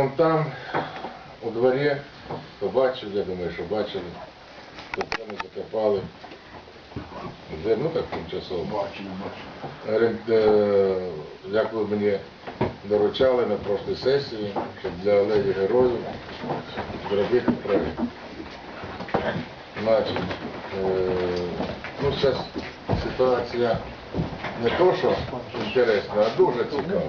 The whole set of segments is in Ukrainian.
Вон там, у дворі, побачив, я думаю, що бачили, тут вони закопали. Ну так тимчасово. Бачимо, бачимо. Е, Як ви мені доручали на прошлій сесії, щоб для алеї героїв зробити проєкт. Значить, е, ну зараз ситуація не то, що інтересна, а дуже цікава.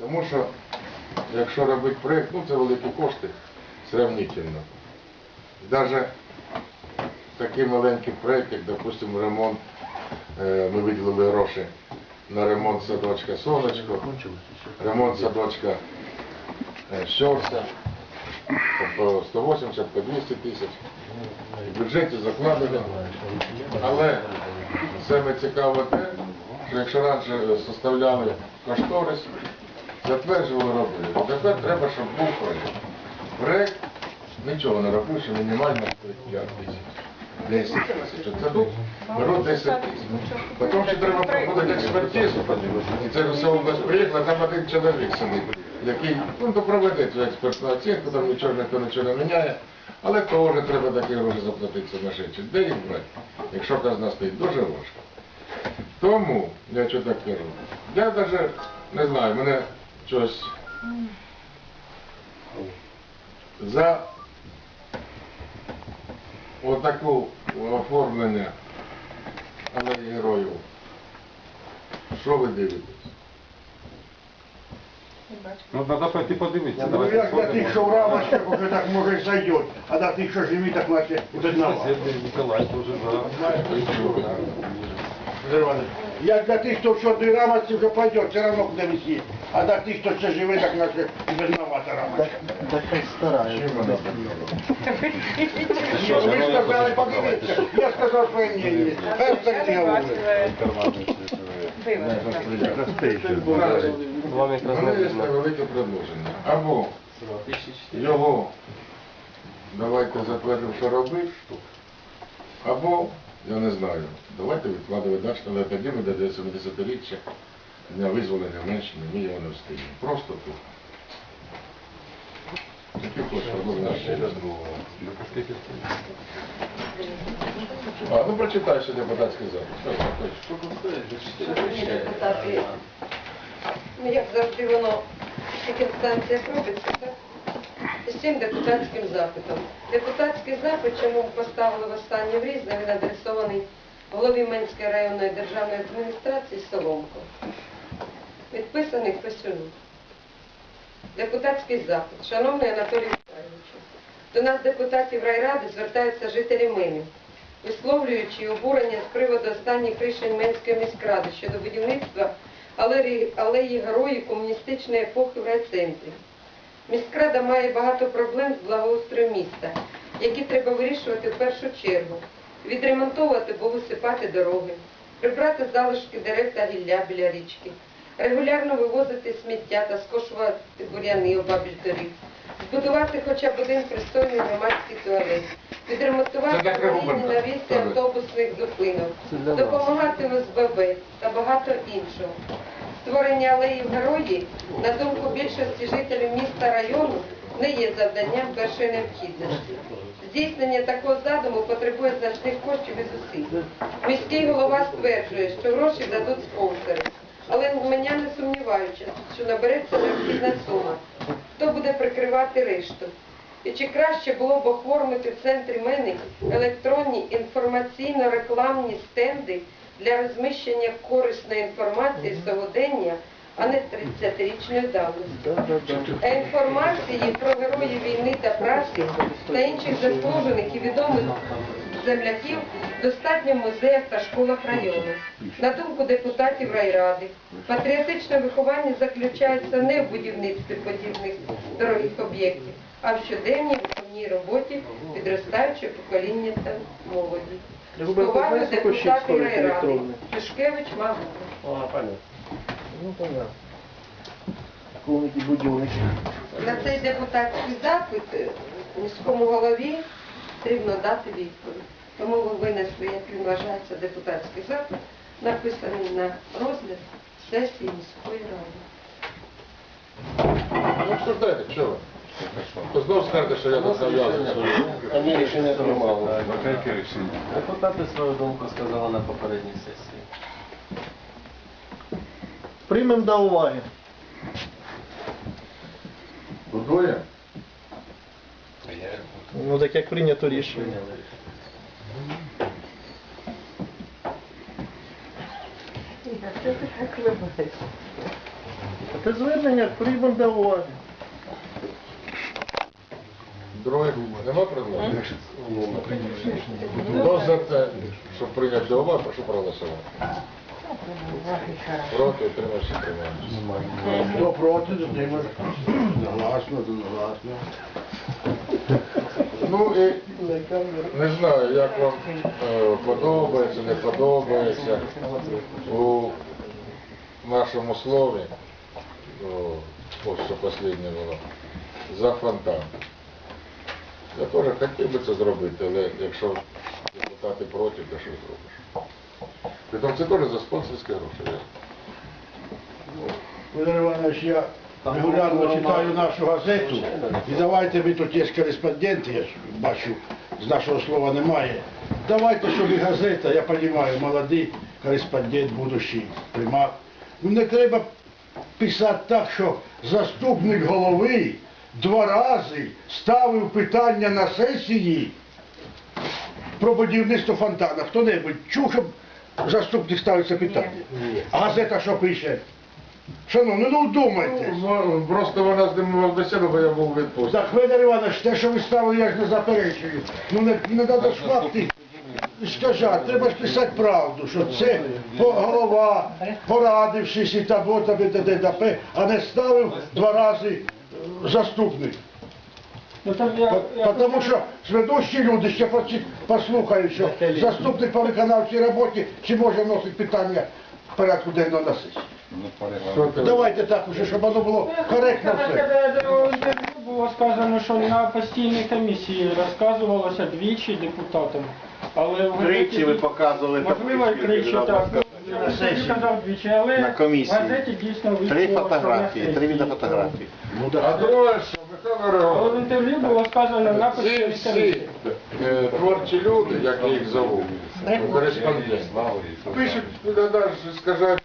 Тому що, якщо робити проєкт, ну це великі кошти, сравнительно. Навіть такий маленький проєкт, як, допустимо, ремонт, е, ми виділили гроші на ремонт садочка Сонечко, ремонт садочка е, Щорса, по 180, по 200 тисяч. В бюджеті закладено. Але саме цікаво те, що якщо раніше составляли кошторис, затверджували робили, тепер треба, щоб був проєкт. Проєкт нічого не робив, що мінімально 5 тисяч. 10 тисяч. Тут беруть 10 тисяч. Потім ще треба проходити експертизу. І це все область приїхала, там один чоловік сидить, який ну, то цю експертну оцінку, там нічого ніхто нічого не міняє. Але теж треба такі гроші заплатити сумасшедші. Де їх брати? Якщо казна стоїть, дуже важко. Тому, я що так кажу, я навіть не знаю, мене щось за отаку оформлення алеї героїв. Що ви дивитесь? Ну, треба пойти подивитися. Ну, Давайте як на сходимо. тих, що в рамочках, уже так може й зайдет, а на тих, що живі, так наче. Сусід Ніколай дуже за. Як на тих, хто в чорній рамочці вже пойдет, все равно куди висіть. А на тих, хто ще живе, так наче буде знавата рамочка. Чим вона Що, ви сказали, подивіться, я сказав своє мнение. Хай так не говорить. Мене є невелике предложення. Або його давайте затвердимо, що робити, або, я не знаю, давайте відкладувати далі, але тоді ми до 70-річчя дня визволення Менщини, ми його не встигнемо. Просто тут. А, ну прочитай ще депутатський ну як завжди воно в таких станціях робиться? З цим депутатським запитом. Депутатський запит, чому поставили в останній в різне, він адресований голові Менської районної державної адміністрації Соломко. Відписаний Писюну. Депутатський запит. Шановний Анатолій Віталійович, до нас, депутатів райради, звертаються жителі Мини, висловлюючи обурення з приводу останніх рішень Менської міськради щодо будівництва алеї, героїв комуністичної епохи в райцентрі. Міськрада має багато проблем з благоустроєм міста, які треба вирішувати в першу чергу. Відремонтовувати або висипати дороги, прибрати залишки дерев та гілля біля річки, регулярно вивозити сміття та скошувати бур'яни обабіч доріг, збудувати хоча б один пристойний громадський туалет, відремонтувати Добре. автобусних зупинок, допомагати ОСББ та багато іншого. Створення алеїв героїв, на думку більшості жителів міста району, не є завданням першої необхідності. Здійснення такого задуму потребує значних коштів і зусиль. Міський голова стверджує, що гроші дадуть спонсори. Але мене не сумніваючись, що набереться необхідна сума. Хто буде прикривати решту? І чи краще було б оформити в центрі мене електронні інформаційно-рекламні стенди для розміщення корисної інформації сьогодення, а не 30-річної давності? А інформації про героїв війни та праці та інших заслужених і відомих земляків достатньо в музеях та школах району. На думку депутатів райради, патріотичне виховання заключається не в будівництві подібних дорогих об'єктів, а в щоденній виховній роботі підростаюче покоління та молоді. З депутати райради. А, понятно. Ну. На цей депутатський запит міському голові потрібно дати відповідь. Тому ви винесли, як він вважається, депутатський запит, написаний на розгляд сесії міської ради. Ну що дайте, що ви? То знов скажете, що я тут нав'язую свою. Вони рішення приймали. Яке рішення? Депутати свою думку сказали на попередній сесії. Приймемо до уваги. Будує? Так як прийнято рішення. Це звернення уваги. Других нема проблем? Хто за те, щоб прийняти до уваги, прошу проголосувати. Проти, утримався, приймаємо. Хто проти, дотримує. Согласно, согласно. Ну і не знаю, як вам е, подобається, не подобається у нашому слові, ось що останнє було, за фонтан. Я теж хотів би це зробити, але якщо депутати проти, то що зробиш? Притом це теж за спонсорські гроші. Федор Іванович, я регулярно читаю нашу газету, і давайте ми тут є кореспонденти, я ж бачу, з нашого слова немає. Давайте, щоб і газета, я розумію, молодий кореспондент, будущий примат. Ну не треба писати так, що заступник голови два рази ставив питання на сесії про будівництво фонтана. Хто-небудь чув, щоб заступник ставив це питання? А газета що пише? Шановні, ну вдумайтесь. Ну, Просто вона з ним мав бо я був відпустці. Так, Федор Іванович, те, що ви ставили, я ж не заперечую. Ну не, не треба ж факти скажати, треба ж писати правду, що це по- голова, порадившись і того, тобі ДДП, а не ставив два рази е, заступник. По- Тому що сведущі люди ще поці- послухають, що заступник по виконавчій роботі чи може вносити питання в порядку денного на сесії. Ти? Давайте так уже, щоб воно було коректно все. Було сказано, що на постійній комісії розказувалося двічі депутатам. Але в Тричі ви газеті, показували можливо, і тричі, так. Ну, На Я сказав двічі, але На комісії. в газеті дійсно Три вийшло, на фотографії, три сесії. відеофотографії. А друге, що Михайло Але в Григорович, інтерв'ю було сказано на ці постійній всі комісії. е, творчі люди, як я їх зову, кореспонденти, пишуть, навіть скажуть.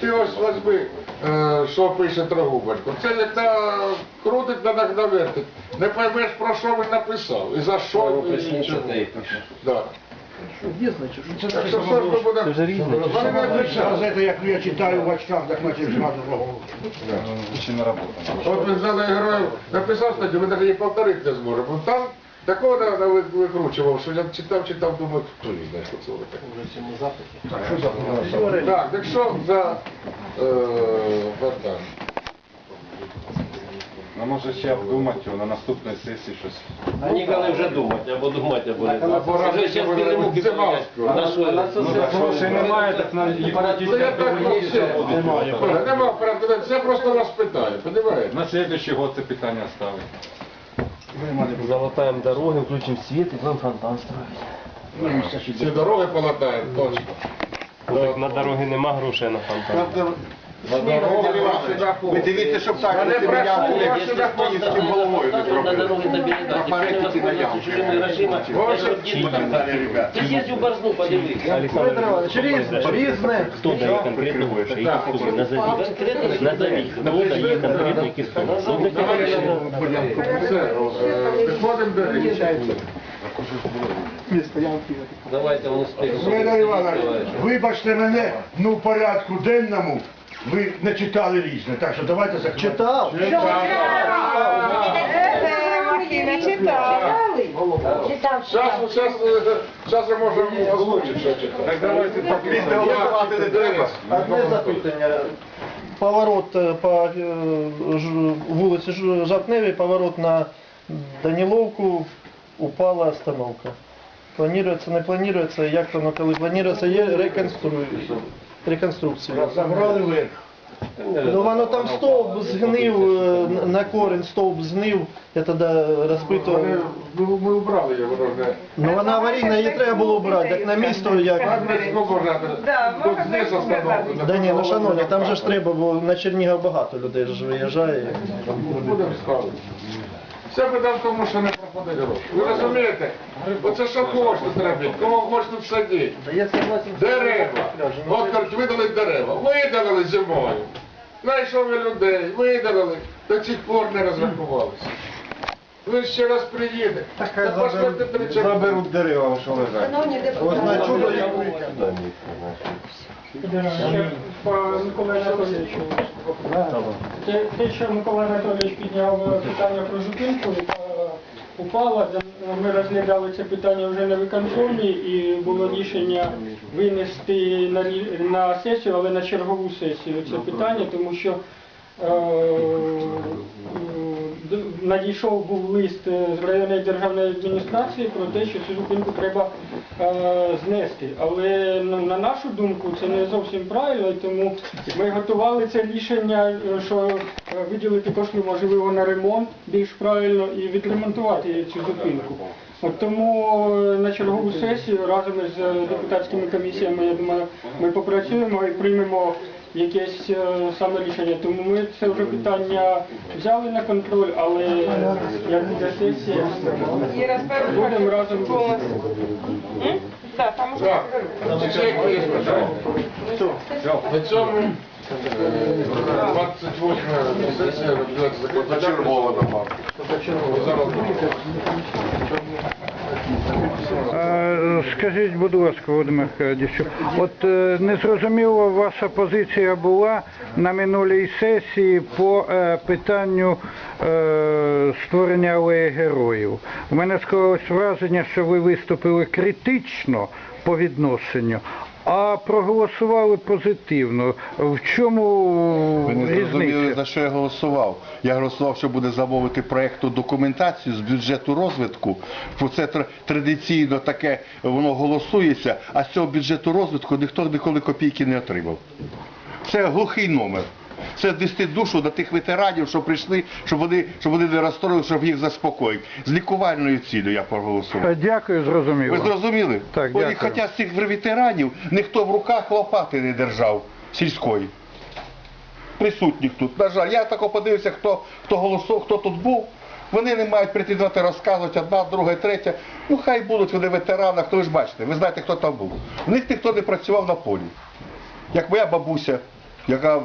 Ти ось возьми, е, що пише Трогубочко. Це як на крутить, на навертить. Не поймеш, про що він написав і за що. і чому. Да. Так що що ж ми будемо? Вони не Це кричать. газета, яку я читаю в очках, так наче зразу голову. Не робота. От він за героїв написав статтю, ми навіть її повторити не зможемо. Бо Там такого на викручував, що я читав, читав, думаю, хто її знає, що це таке. Так, що за Так, так що за е, Богдан? Ну може ще обдумати його на наступній сесії щось. А ніколи вже думати, або думати, або не думати. Вже зараз ви муки Зимовського. полетять. На що? Ну так грошей немає, так на їх Це я так вообще. Немає. Нема це просто вас питаю, розумієте? На следующий год це питання ставить. Залатаємо дороги, включимо світ і будемо фонтан строїти. Все дороги полатають, точно. На дороги нема грошей на фонтан. На Ви дивіться, щоб так не я як сюди київським головою не На зробили. наявки. Чужими грошима. Ти їздь у Барзну, подивись. Різне. Хто дає конкретно гроші, які суми? Назовіть. Назовіть, хто дає конкретно які суми. Що таке гроші? Все, підходимо до рішення. Давайте Іванович, вибачте мене, ну в порядку денному ви не читали різне, так що давайте закчитав. Читав. Зараз, зараз, зараз ми можемо озвучити, що читати. Так давайте голосувати не треба. Одне запитання. Поворот е, по е, ж- вулиці Ж- Жовтневій, поворот на Даніловку упала остановка. Планується, не планується, як воно, коли планується, є реконстру... реконструкція. Забрали верх. Ну воно там стовп згнив, е, на корінь стовп згнив, я тоді розпитував. Вони, ну, ми убрали його, вже. Ну вона аварійна, її треба було брати, як на місто, як... Так. Да ні, ну шановні, там же ж треба, бо на Чернігів багато людей ж виїжджає. Будемо ставити. Вся біда в тому, що не Ви розумієте? Оце що хочете зробити, кого хочете всадити. Дерева. От кажуть, видали дерева. Видалили зимою. Знайшов людей, видалили, до цих пор не розрахувалися. Ви ще раз приїдете. Та три. Заберуть дерева, що лежать. Шановні депутати, Ось на чудо як. Ще по Миколаю Анатолійовичу. Те, те, що Микола Анатолійович підняв питання про зупинку, яка упала, ми розглядали це питання вже на виконкомі і було рішення винести на, на сесію, але на чергову сесію це питання, тому що е, надійшов був лист е, з районної державної адміністрації про те, що цю зупинку треба е, знести. Але ну, на нашу думку це не зовсім правильно, тому ми готували це рішення, е, що виділити кошти можливо на ремонт більш правильно і відремонтувати цю зупинку. От тому на чергову сесію разом із депутатськими комісіями, я думаю, ми попрацюємо і приймемо якесь е, саме рішення. Тому ми це вже питання взяли на контроль, але як буде сесія, будемо разом. Так, якісь бажання? На цьому е, 28 сесія розглядається законодавча. Зачергована. Зараз Е, Скажіть, будь ласка, Володимир Аркадійович, от е, незрозуміло ваша позиція була на минулій сесії по е, питанню е, створення алеї героїв. У мене склалось враження, що ви виступили критично по відношенню, а проголосували позитивно. В чому Ви не зрозуміли, різниця? за що я голосував. Я голосував, що буде замовити проєктну документацію з бюджету розвитку. Бо це тр- традиційно таке воно голосується, а з цього бюджету розвитку ніхто ніколи копійки не отримав. Це глухий номер. Це дести душу до тих ветеранів, що прийшли, щоб вони, щоб вони не розстроїли, щоб їх заспокоїти. З лікувальною цілею я проголосував. Е, Дякую, зрозуміло. Ви зрозуміли? Так, дякую. Хоча з цих ветеранів ніхто в руках лопати не держав сільської. Присутніх тут. На жаль, я тако подивився, хто, хто голосував, хто тут був. Вони не мають претендувати розказувати одна, друга, третя. Ну хай будуть вони ветерани, хто ви ж бачите, ви знаєте, хто там був. В них ніхто не працював на полі. Як моя бабуся, яка так,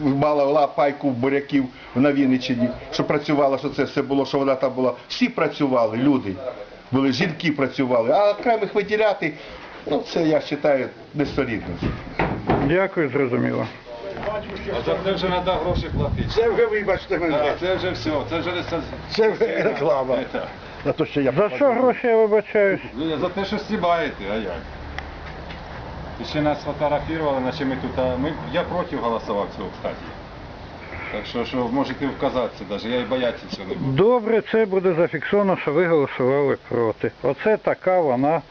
мала ла- пайку буряків на Вінниччині, що працювала, що це все було, що вона там була. Всі працювали, люди. Були жінки працювали, а окремих виділяти, ну це я вважаю несолідно. Дякую, зрозуміло. А за це вже треба гроші платити. Це вже вибачте мене. Так, це вже все, це вже не це- Це вже реклама. За те, що я За що гроші я вибачаюсь? За те, що стібаєте, а як? І ще нас фотографували, наче ми тут, а ми, я проти голосував цього, кстати. Так що, що можете вказатися навіть, я і боятися цього не буду. Добре, це буде зафіксовано, що ви голосували проти. Оце така вона.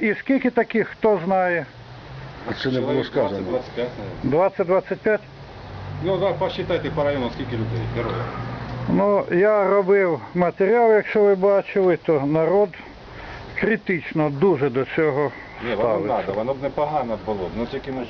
І скільки таких, хто знає? Це не було сказано. 25, наверное. 20-25? Ну, да, посчитайте по району, скільки людей, героїв. Ну, я робив матеріал, якщо ви бачили, то народ критично дуже до цього Ні, воно б треба, воно б непогано було, ну тільки не